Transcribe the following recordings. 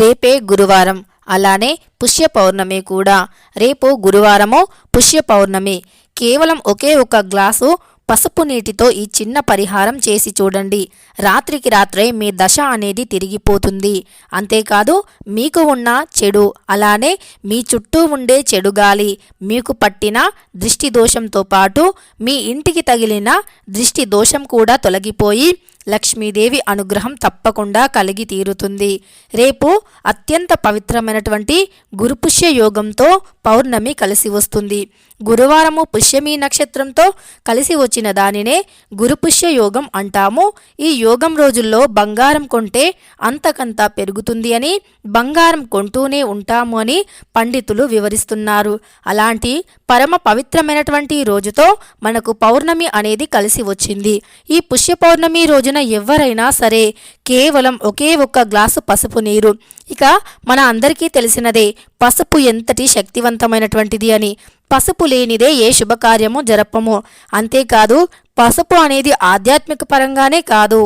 రేపే గురువారం. అలానే పుష్య పౌర్ణమి కూడా. రేపు గురువారమో పుష్య పౌర్ణమి కేవలం ఒకే ఒక గ్లాసు పసుపు నీటితో ఈ చిన్న పరిహారం చేసి చూడండి. రాత్రికి రాత్రే మీ దశ అనేది తిరిగిపోతుంది. అంతేకాదు మీకు ఉన్న చెడు అలానే మీ చుట్టూ ఉండే చెడు గాలి మీకు పట్టిన దృష్టి దోషంతో పాటు మీ ఇంటికి తగిలిన దృష్టి దోషం కూడా తొలగిపోయి లక్ష్మీదేవి అనుగ్రహం తప్పకుండా కలిగి తీరుతుంది. రేపు అత్యంత పవిత్రమైనటువంటి గురుపుష్య యోగంతో పౌర్ణమి కలిసి వస్తుంది. గురువారము పుష్యమి నక్షత్రంతో కలిసి వచ్చిన దానినే గురుపుష్య యోగం అంటాము. ఈ యోగం రోజుల్లో బంగారం కొంటే అంతకంత పెరుగుతుంది అని బంగారం కొంటూనే ఉంటాము అని పండితులు వివరిస్తున్నారు. అలాంటి పరమ పవిత్రమైనటువంటి రోజుతో మనకు పౌర్ణమి అనేది కలిసి వచ్చింది. ఈ పుష్య పౌర్ణమి రోజున ఎవరైనా సరే కేవలం ఒకే ఒక్క గ్లాసు పసుపు నీరు. ఇక మన అందరికీ తెలిసినదే పసుపు ఎంతటి శక్తివంతమైనటువంటిది అని. పసుపు లేనిదే ఏ శుభకార్యము జరపము. అంతేకాదు పసుపు అనేది ఆధ్యాత్మిక పరంగానే కాదు.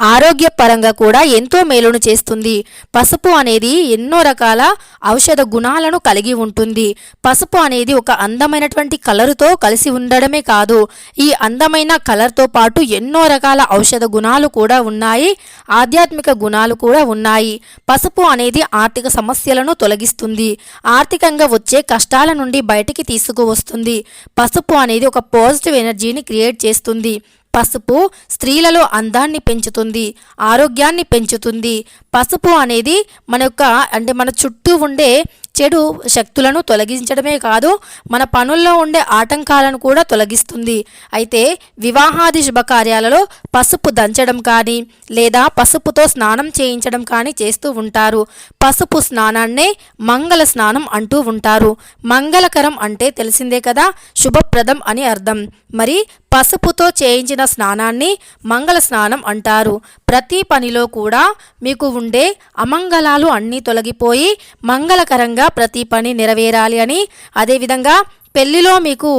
ఆరోగ్యపరంగా కూడా ఎంతో మేలును చేస్తుంది. పసుపు అనేది ఎన్నో రకాల ఔషధ గుణాలను కలిగి ఉంటుంది. పసుపు అనేది ఒక అందమైనటువంటి కలరుతో కలిసి ఉండడమే కాదు ఈ అందమైన కలర్తో పాటు ఎన్నో రకాల ఔషధ గుణాలు కూడా ఉన్నాయి ఆధ్యాత్మిక గుణాలు కూడా ఉన్నాయి. పసుపు అనేది ఆర్థిక సమస్యలను తొలగిస్తుంది. ఆర్థికంగా వచ్చే కష్టాల నుండి బయటికి తీసుకువస్తుంది. పసుపు అనేది ఒక పాజిటివ్ ఎనర్జీని క్రియేట్ చేస్తుంది. పసుపు స్త్రీలలో అందాన్ని పెంచుతుంది ఆరోగ్యాన్ని పెంచుతుంది. పసుపు అనేది మన యొక్క అంటే మన చుట్టూ ఉండే చెడు శక్తులను తొలగించడమే కాదు మన పనుల్లో ఉండే ఆటంకాలను కూడా తొలగిస్తుంది. అయితే వివాహాది శుభకార్యాలలో పసుపు దంచడం కానీ లేదా పసుపుతో స్నానం చేయించడం కానీ చేస్తూ ఉంటారు. పసుపు స్నానాన్నే మంగళ స్నానం అంటూ ఉంటారు. మంగళకరం అంటే తెలిసిందే కదా శుభప్రదం అని అర్థం. మరి పసుపుతో చేయించిన స్నానాన్ని మంగళ స్నానం అంటారు. ప్రతి పనిలో కూడా మీకు ఉండే అమంగళాలు అన్నీ తొలగిపోయి మంగళకరంగా ప్రతి పని నెరవేరాలి అని. అదేవిధంగా పెళ్ళిలో మీకు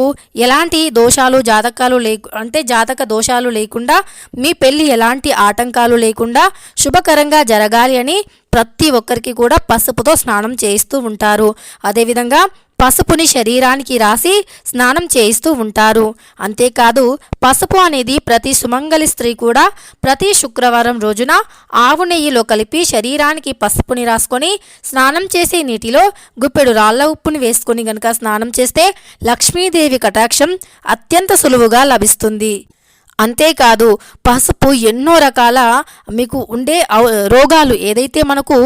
ఎలాంటి దోషాలు జాతకాలు లేకు అంటే జాతక దోషాలు లేకుండా మీ పెళ్ళి ఎలాంటి ఆటంకాలు లేకుండా శుభకరంగా జరగాలి అని ప్రతి ఒక్కరికి కూడా పసుపుతో స్నానం చేయిస్తూ ఉంటారు. అదేవిధంగా పసుపుని శరీరానికి రాసి స్నానం చేయిస్తూ ఉంటారు. అంతేకాదు పసుపు అనేది ప్రతి సుమంగలి స్త్రీ కూడా ప్రతి శుక్రవారం రోజున ఆవు నెయ్యిలో కలిపి శరీరానికి పసుపుని రాసుకొని స్నానం చేసే నీటిలో గుప్పెడు రాళ్ళ ఉప్పుని వేసుకొని గనక స్నానం చేస్తే లక్ష్మీదేవి కటాక్షం అత్యంత సులువుగా లభిస్తుంది. అంతేకాదు పసుపు ఎన్నో రకాల మీకు ఉండే రోగాలు ఏదైతే మనకు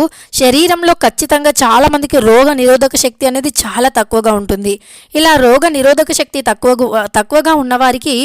శరీరంలో ఖచ్చితంగా చాలామందికి రోగ నిరోధక శక్తి అనేది చాలా తక్కువగా ఉంటుంది. ఇలా రోగ నిరోధక శక్తి తక్కువ తక్కువగా ఉన్నవారికి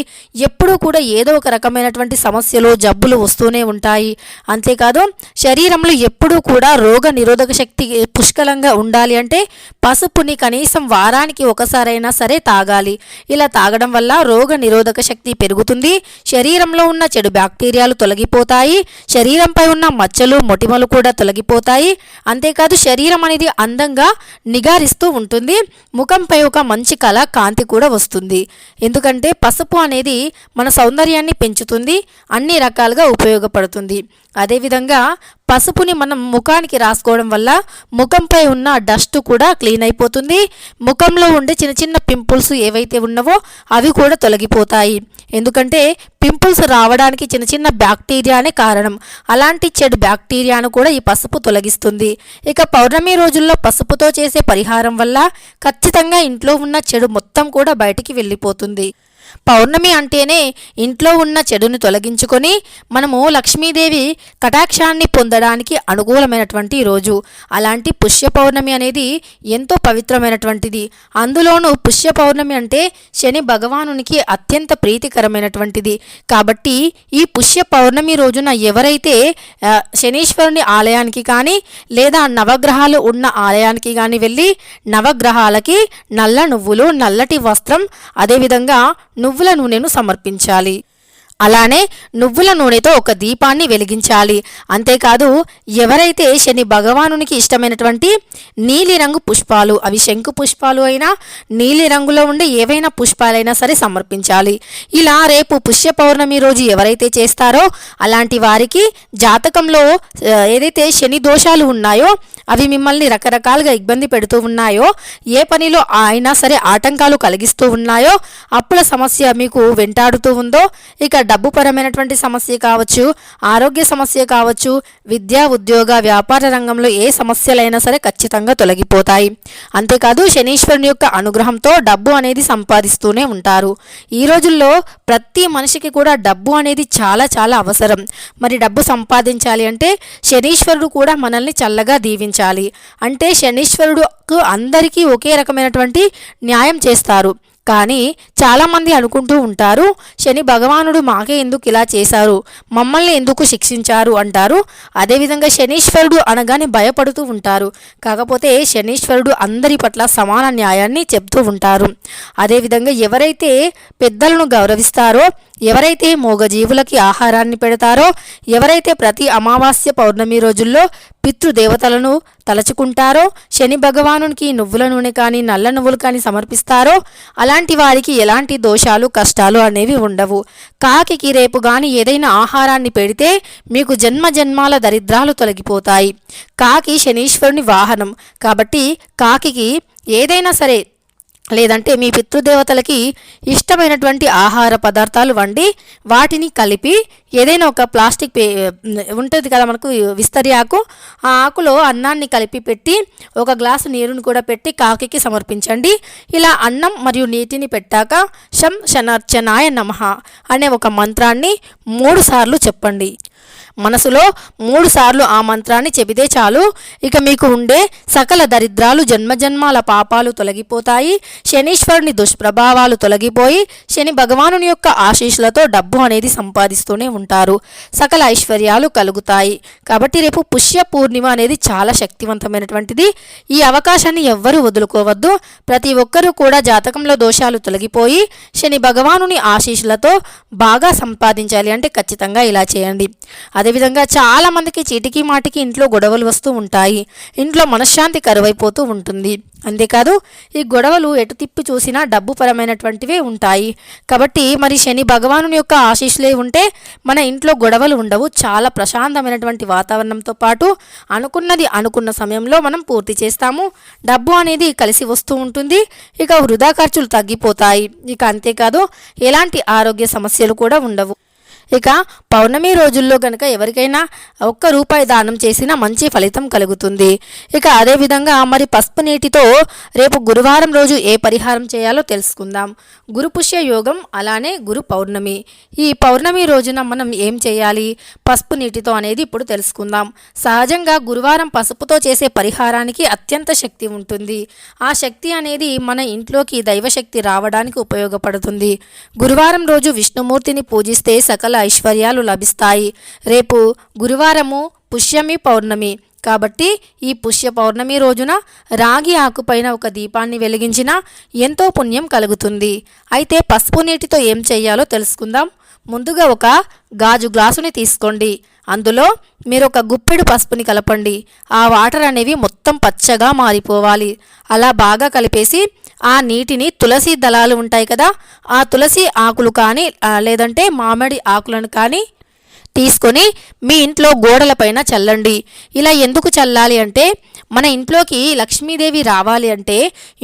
ఎప్పుడూ కూడా ఏదో ఒక రకమైనటువంటి సమస్యలు జబ్బులు వస్తూనే ఉంటాయి. అంతేకాదు శరీరంలో ఎప్పుడూ కూడా రోగ నిరోధక శక్తి పుష్కలంగా ఉండాలి అంటే పసుపుని కనీసం వారానికి ఒకసారైనా సరే తాగాలి. ఇలా తాగడం వల్ల రోగ నిరోధక శక్తి పెరుగుతుంది. శరీరంలో ఉన్న చెడు బ్యాక్టీరియాలు తొలగిపోతాయి శరీరంపై ఉన్న మచ్చలు మొటిమలు కూడా తొలగిపోతాయి. అంతేకాదు శరీరం అనేది అందంగా నిగారిస్తూ ఉంటుంది ముఖంపై ఒక మంచి కళ కాంతి కూడా వస్తుంది. ఎందుకంటే పసుపు అనేది మన సౌందర్యాన్ని పెంచుతుంది అన్ని రకాలుగా ఉపయోగపడుతుంది. అదేవిధంగా పసుపుని మనం ముఖానికి రాసుకోవడం వల్ల ముఖంపై ఉన్న డస్ట్ కూడా క్లీన్ అయిపోతుంది. ముఖంలో ఉండే చిన్న చిన్న పింపుల్స్ ఏవైతే ఉన్నవో అవి కూడా తొలగిపోతాయి. ఎందుకంటే పింపుల్స్ రావడానికి చిన్న చిన్న బ్యాక్టీరియానే కారణం. అలాంటి చెడు బ్యాక్టీరియాను కూడా ఈ పసుపు తొలగిస్తుంది. ఇక పౌర్ణమి రోజుల్లో పసుపుతో చేసే పరిహారం వల్ల ఖచ్చితంగా ఇంట్లో ఉన్న చెడు మొత్తం కూడా బయటికి వెళ్ళిపోతుంది. పౌర్ణమి అంటేనే ఇంట్లో ఉన్న చెడుని తొలగించుకొని మనము లక్ష్మీదేవి కటాక్షాన్ని పొందడానికి అనుకూలమైనటువంటి రోజు. అలాంటి పుష్య పౌర్ణమి అనేది ఎంతో పవిత్రమైనటువంటిది. అందులోనూ పుష్య పౌర్ణమి అంటే శని భగవానునికి అత్యంత ప్రీతికరమైనటువంటిది. కాబట్టి ఈ పుష్య పౌర్ణమి రోజున ఎవరైతే శనీశ్వరుని ఆలయానికి కానీ లేదా నవగ్రహాలు ఉన్న ఆలయానికి కానీ వెళ్ళి నవగ్రహాలకి నల్ల నువ్వులు నల్లటి వస్త్రం అదేవిధంగా నువ్వుల నూనెను సమర్పించాలి. అలానే నువ్వుల నూనెతో ఒక దీపాన్ని వెలిగించాలి. అంతేకాదు ఎవరైతే శని భగవానునికి ఇష్టమైనటువంటి నీలిరంగు పుష్పాలు అవి శంకు పుష్పాలు అయినా నీలిరంగులో ఉండే ఏవైనా పుష్పాలైనా సరే సమర్పించాలి. ఇలా రేపు పుష్య పౌర్ణమి రోజు ఎవరైతే చేస్తారో అలాంటి వారికి జాతకంలో ఏదైతే శని దోషాలు ఉన్నాయో అవి మిమ్మల్ని రకరకాలుగా ఇబ్బంది పెడుతూ ఉన్నాయో ఏ పనిలో అయినా సరే ఆటంకాలు కలిగిస్తూ ఉన్నాయో అప్పుల సమస్య మీకు వెంటాడుతూ ఉందో ఇక డబ్బు పరమైనటువంటి సమస్య కావచ్చు ఆరోగ్య సమస్య కావచ్చు విద్యా ఉద్యోగ వ్యాపార రంగంలో ఏ సమస్యలైనా సరే ఖచ్చితంగా తొలగిపోతాయి. అంతేకాదు శనీశ్వరుని యొక్క అనుగ్రహంతో డబ్బు అనేది సంపాదిస్తూనే ఉంటారు. ఈ రోజుల్లో ప్రతి మనిషికి కూడా డబ్బు అనేది చాలా చాలా అవసరం. మరి డబ్బు సంపాదించాలి అంటే శనీశ్వరుడు కూడా మనల్ని చల్లగా దీవించాలి. అంటే శనీశ్వరుడుకు అందరికీ ఒకే రకమైనటువంటి న్యాయం చేస్తారు. కానీ చాలామంది అనుకుంటూ ఉంటారు శని భగవానుడు మాకే ఎందుకు ఇలా చేశారు? మమ్మల్ని ఎందుకు శిక్షించారు? అంటారు. అదేవిధంగా శనీశ్వరుడు అనగానే భయపడుతూ ఉంటారు. కాకపోతే శనీశ్వరుడు అందరి పట్ల సమాన న్యాయాన్ని చెప్తూ ఉంటారు. అదేవిధంగా ఎవరైతే పెద్దలను గౌరవిస్తారో ఎవరైతే మూగజీవులకి ఆహారాన్ని పెడతారో ఎవరైతే ప్రతి అమావాస్య పౌర్ణమి రోజుల్లో పితృదేవతలను తలచుకుంటారో శని భగవానునికి నువ్వుల నూనె కానీ నల్ల నువ్వులు కానీ సమర్పిస్తారో అలాంటి వారికి ఎలాంటి దోషాలు కష్టాలు అనేవి ఉండవు. కాకి రేపు కానీ ఏదైనా ఆహారాన్ని పెడితే మీకు జన్మ జన్మాల దరిద్రాలు తొలగిపోతాయి. కాకి శనీశ్వరుని వాహనం. కాబట్టి కాకి ఏదైనా సరే లేదంటే మీ పితృదేవతలకి ఇష్టమైనటువంటి ఆహార పదార్థాలు వండి వాటిని కలిపి ఏదైనా ఒక ప్లాస్టిక్ పే ఉంటుంది కదా మనకు విస్తరి ఆకు. ఆ ఆకులో అన్నాన్ని కలిపి పెట్టి ఒక గ్లాసు నీరుని కూడా పెట్టి కాకికి సమర్పించండి. ఇలా అన్నం మరియు నీటిని పెట్టాక శం శనార్చనాయ నమః అనే ఒక మంత్రాన్ని మూడు సార్లు చెప్పండి. మనసులో మూడు సార్లు ఆ మంత్రాన్ని చెబితే చాలు. ఇక మీకు ఉండే సకల దరిద్రాలు జన్మజన్మాల పాపాలు తొలగిపోతాయి. శనీశ్వరుని దుష్ప్రభావాలు తొలగిపోయి శని భగవానుని యొక్క ఆశీస్సులతో డబ్బు అనేది సంపాదిస్తూనే ఉంటారు. సకల ఐశ్వర్యాలు కలుగుతాయి. కాబట్టి రేపు పుష్య పూర్ణిమ అనేది చాలా శక్తివంతమైనటువంటిది. ఈ అవకాశాన్ని ఎవ్వరూ వదులుకోవద్దు. ప్రతి ఒక్కరూ కూడా జాతకంలో దోషాలు తొలగిపోయి శని భగవానుని ఆశీస్సులతో బాగా సంపాదించాలి అంటే ఖచ్చితంగా ఇలా చేయండి. అదేవిధంగా చాలా మందికి చీటికి మాటికి ఇంట్లో గొడవలు వస్తూ ఉంటాయి. ఇంట్లో మనశ్శాంతి కరువైపోతూ ఉంటుంది. అంతేకాదు ఈ గొడవలు ఎటు తిప్పి చూసినా డబ్బు పరమైనటువంటివే ఉంటాయి. కాబట్టి మరి శని భగవానుని యొక్క ఆశీస్సులే ఉంటే మన ఇంట్లో గొడవలు ఉండవు. చాలా ప్రశాంతమైనటువంటి వాతావరణంతో పాటు అనుకున్నది అనుకున్న సమయంలో మనం పూర్తి చేస్తాము. డబ్బు అనేది కలిసి వస్తూ ఉంటుంది. ఇక వృధా ఖర్చులు తగ్గిపోతాయి. ఇక అంతేకాదు ఎలాంటి ఆరోగ్య సమస్యలు కూడా ఉండవు. ఇక పౌర్ణమి రోజుల్లో కనుక ఎవరికైనా ఒక్క రూపాయి దానం చేసినా మంచి ఫలితం కలుగుతుంది. ఇక అదేవిధంగా మరి పసుపు నీటితో రేపు గురువారం రోజు ఏ పరిహారం చేయాలో తెలుసుకుందాం. గురు పుష్య యోగం అలానే గురు పౌర్ణమి. ఈ పౌర్ణమి రోజున మనం ఏం చేయాలి? పసుపు నీటితో అనేది ఇప్పుడు తెలుసుకుందాం. సహజంగా గురువారం పసుపుతో చేసే పరిహారానికి అత్యంత శక్తి ఉంటుంది. ఆ శక్తి అనేది మన ఇంట్లోకి దైవశక్తి రావడానికి ఉపయోగపడుతుంది. గురువారం రోజు విష్ణుమూర్తిని పూజిస్తే సకల ఐశ్వర్యాలు లభిస్తాయి. రేపు గురువారము పుష్యమి పౌర్ణమి. కాబట్టి ఈ పుష్య పౌర్ణమి రోజున రాగి ఆకుపైన ఒక దీపాన్ని వెలిగించిన ఎంతో పుణ్యం కలుగుతుంది. అయితే పసుపు నీటితో ఏం చేయాలో తెలుసుకుందాం. ముందుగా ఒక గాజు గ్లాసుని తీసుకోండి. అందులో మీరు ఒక గుప్పెడు పసుపుని కలపండి. ఆ వాటర్ అనేవి మొత్తం పచ్చగా మారిపోవాలి. అలా బాగా కలిపేసి ఆ నీటిని తులసి దళాలు ఉంటాయి కదా ఆ తులసి ఆకులు కానీ లేదంటే మామిడి ఆకులను కానీ తీసుకొని మీ ఇంట్లో గోడలపైన చల్లండి. ఇలా ఎందుకు చల్లాలి అంటే మన ఇంట్లోకి లక్ష్మీదేవి రావాలి అంటే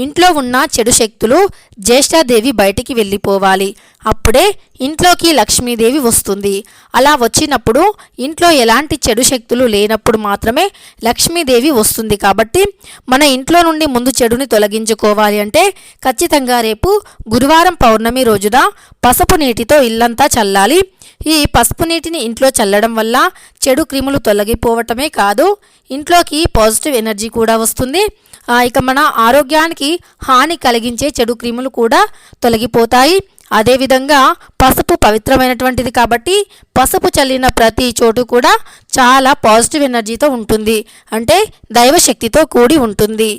ఇంట్లో ఉన్న చెడు శక్తులు జ్యేష్ఠాదేవి బయటికి వెళ్ళిపోవాలి. అప్పుడే ఇంట్లోకి లక్ష్మీదేవి వస్తుంది. అలా వచ్చినప్పుడు ఇంట్లో ఎలాంటి చెడు శక్తులు లేనప్పుడు మాత్రమే లక్ష్మీదేవి వస్తుంది. కాబట్టి మన ఇంట్లో నుండి ముందు చెడుని తొలగించుకోవాలి అంటే ఖచ్చితంగా రేపు గురువారం పౌర్ణమి రోజున పసుపు నీటితో ఇల్లంతా చల్లాలి. ఈ పసుపు నీటిని ఇంట్లో చల్లడం వల్ల చెడు క్రిములు తొలగిపోవటమే కాదు ఇంట్లోకి పాజిటివ్ ఎనర్జీ కూడా వస్తుంది. ఇక మన ఆరోగ్యానికి హాని కలిగించే చెడు క్రిములు కూడా తొలగిపోతాయి. అదేవిధంగా పసుపు పవిత్రమైనటువంటిది కాబట్టి పసుపు చల్లిన ప్రతి చోటు కూడా చాలా పాజిటివ్ ఎనర్జీతో ఉంటుంది. అంటే దైవశక్తితో కూడి ఉంటుంది.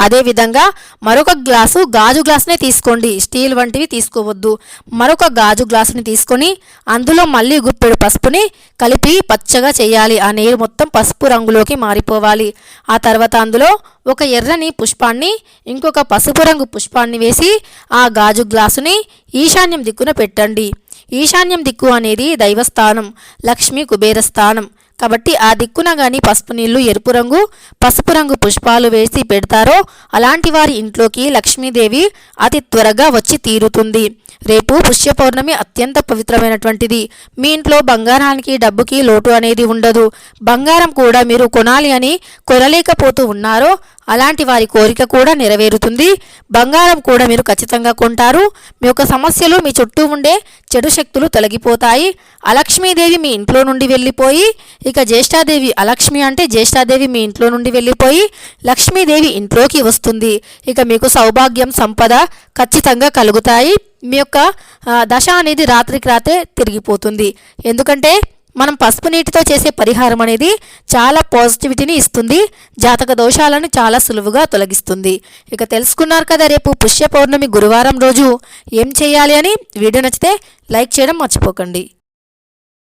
అదేవిధంగా మరొక గ్లాసు గాజు గ్లాసునే తీసుకోండి. స్టీల్ వంటివి తీసుకోవద్దు. మరొక గాజు గ్లాసుని తీసుకొని అందులో మళ్ళీ గుప్పెడు పసుపుని కలిపి పచ్చగా చేయాలి. ఆ నీరు మొత్తం పసుపు రంగులోకి మారిపోవాలి. ఆ తర్వాత అందులో ఒక ఎర్రని పుష్పాన్ని ఇంకొక పసుపు రంగు పుష్పాన్ని వేసి ఆ గాజు గ్లాసుని ఈశాన్యం దిక్కున పెట్టండి. ఈశాన్యం దిక్కు అనేది దైవస్థానం లక్ష్మీ కుబేర స్థానం కాబట్టి ఆ దిక్కున గాని పసుపు నీళ్ళు ఎరుపు రంగు పసుపు రంగు పుష్పాలు వేసి పెడతారో అలాంటి వారి ఇంట్లోకి లక్ష్మీదేవి అతి త్వరగా వచ్చి తీరుతుంది. రేపు పుష్య పౌర్ణమి అత్యంత పవిత్రమైనటువంటిది. మీ ఇంట్లో బంగారానికి డబ్బుకి లోటు అనేది ఉండదు. బంగారం కూడా మీరు కొనాలి అని కొనలేకపోతూ ఉన్నారో అలాంటి వారి కోరిక కూడా నెరవేరుతుంది. బంగారం కూడా మీరు ఖచ్చితంగా కొంటారు. మీ యొక్క సమస్యలు మీ చుట్టూ ఉండే చెడు శక్తులు తొలగిపోతాయి. అలక్ష్మీదేవి మీ ఇంట్లో నుండి వెళ్ళిపోయి ఇక జ్యేష్ఠాదేవి అలక్ష్మి అంటే జ్యేష్ఠాదేవి మీ ఇంట్లో నుండి వెళ్ళిపోయి లక్ష్మీదేవి ఇంట్లోకి వస్తుంది. ఇక మీకు సౌభాగ్యం సంపద ఖచ్చితంగా కలుగుతాయి. మీ యొక్క దశ అనేది రాత్రికి రాతే తిరిగిపోతుంది. ఎందుకంటే మనం పసుపు నీటితో చేసే పరిహారం అనేది చాలా పాజిటివిటీని ఇస్తుంది. జాతక దోషాలను చాలా సులువుగా తొలగిస్తుంది. ఇక తెలుసుకున్నారు కదా రేపు పుష్య పౌర్ణమి గురువారం రోజు ఏం చేయాలి అని? వీడియో నచ్చితే లైక్ చేయడం మర్చిపోకండి.